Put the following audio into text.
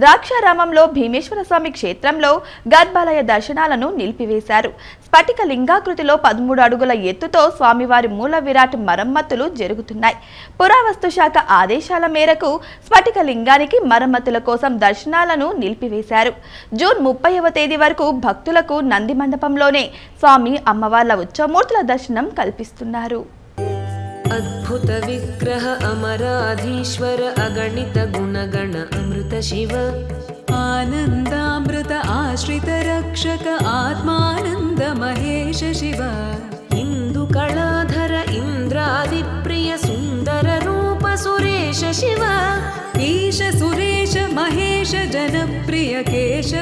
ద్రాక్షారామంలో భీమేశ్వర స్వామి క్షేత్రంలో గర్భాలయ దర్శనాలను నిలిపివేశారు. స్ఫటిక లింగాకృతిలో పదమూడు అడుగుల ఎత్తుతో స్వామివారి మూల విరాట్ మరమ్మతులు జరుగుతున్నాయి. పురావస్తు శాఖ ఆదేశాల మేరకు స్ఫటిక లింగానికి మరమ్మతుల కోసం దర్శనాలను నిలిపివేశారు. జూన్ ముప్పైవ తేదీ వరకు భక్తులకు నంది మండపంలోనే స్వామి అమ్మవార్ల ఉత్సవమూర్తుల దర్శనం కల్పిస్తున్నారు. अद्भुत विग्रह अमराधीश्वर अगणित गुणगण अमृत शिव। आनन्दामृत आश्रित रक्षक आत्मानन्द महेश शिव। इन्दुकलाधर इन्द्रादिप्रिय सुन्दर रूप सुरेश शिव। ईश सुरेश महेश जनप्रिय केश